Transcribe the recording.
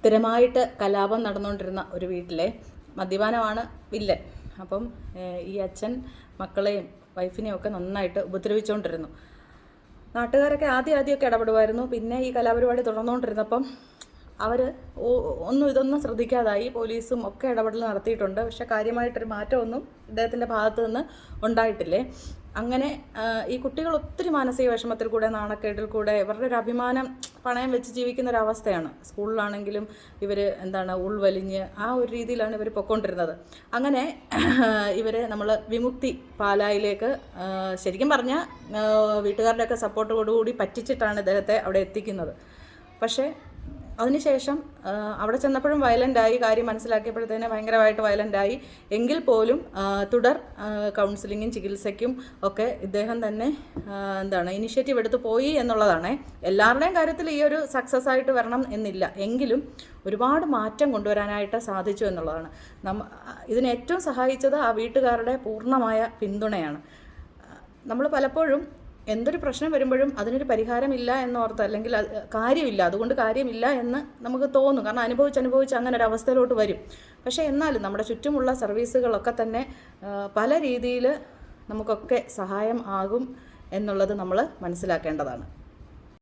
സ്ഥിരമായിട്ട് കലാപം നടന്നുകൊണ്ടിരുന്ന ഒരു വീട്ടിലെ മദ്യപാനമാണ് വില്ലൻ. അപ്പം ഈ അച്ഛൻ മക്കളെയും വൈഫിനെയും ഒക്കെ നന്നായിട്ട് ഉപദ്രവിച്ചുകൊണ്ടിരുന്നു നാട്ടുകാരൊക്കെ ആദ്യം ആദ്യമൊക്കെ ഇടപെടുമായിരുന്നു. പിന്നെ ഈ കലാപരിപാടി തുടർന്നുകൊണ്ടിരുന്നപ്പം അവർ ഒന്നും ഇതൊന്നും ശ്രദ്ധിക്കാതായി. പോലീസും ഒക്കെ ഇടപെടൽ നടത്തിയിട്ടുണ്ട്. പക്ഷെ കാര്യമായിട്ടൊരു മാറ്റമൊന്നും ഇദ്ദേഹത്തിന്റെ ഭാഗത്തു നിന്ന് ഉണ്ടായിട്ടില്ലേ? അങ്ങനെ ഈ കുട്ടികൾ ഒത്തിരി മാനസിക വിഷമത്തിൽ കൂടെ നാണക്കേടിൽ കൂടെ ഇവരുടെ ഒരു അഭിമാനം പണയം വെച്ച് ജീവിക്കുന്ന ഒരു അവസ്ഥയാണ്. സ്കൂളിലാണെങ്കിലും ഇവർ എന്താണ് ഉൾവലിഞ്ഞ് ആ ഒരു രീതിയിലാണ് ഇവർ പൊയ്ക്കൊണ്ടിരുന്നത്. അങ്ങനെ ഇവരെ നമ്മൾ വിമുക്തി പാലായിലേക്ക് ശരിക്കും പറഞ്ഞാൽ വീട്ടുകാരുടെയൊക്കെ സപ്പോർട്ടോടുകൂടി പറ്റിച്ചിട്ടാണ് ഇദ്ദേഹത്തെ അവിടെ എത്തിക്കുന്നത്. പക്ഷേ അതിനുശേഷം അവിടെ ചെന്നപ്പോഴും വയലന്റായി കാര്യം മനസ്സിലാക്കിയപ്പോഴത്തേനെ ഭയങ്കരമായിട്ട് വയലന്റായി എങ്കിൽ പോലും തുടർ കൗൺസിലിങ്ങും ചികിത്സയ്ക്കും ഒക്കെ ഇദ്ദേഹം തന്നെ എന്താണ് ഇനിഷ്യേറ്റീവ് എടുത്തു പോയി എന്നുള്ളതാണ്. എല്ലാവരുടെയും കാര്യത്തിൽ ഈ ഒരു സക്സസ് ആയിട്ട് വരണം എന്നില്ല. എങ്കിലും ഒരുപാട് മാറ്റം കൊണ്ടുവരാനായിട്ട് സാധിച്ചു എന്നുള്ളതാണ്. നമ്മ ഇതിന് ഏറ്റവും സഹായിച്ചത് ആ വീട്ടുകാരുടെ പൂർണമായ പിന്തുണയാണ്. നമ്മൾ പലപ്പോഴും എന്തൊരു പ്രശ്നം വരുമ്പോഴും അതിനൊരു പരിഹാരമില്ല എന്നോർത്ത് അല്ലെങ്കിൽ കാര്യമില്ല അതുകൊണ്ട് കാര്യമില്ല എന്ന് നമുക്ക് തോന്നും. കാരണം അനുഭവിച്ച് അനുഭവിച്ച് അങ്ങനെ ഒരു അവസ്ഥയിലോട്ട് വരും. പക്ഷേ എന്നാലും നമ്മുടെ ചുറ്റുമുള്ള സർവീസുകളൊക്കെ തന്നെ പല രീതിയിൽ നമുക്കൊക്കെ സഹായം ആകും എന്നുള്ളത് നമ്മൾ മനസ്സിലാക്കേണ്ടതാണ്.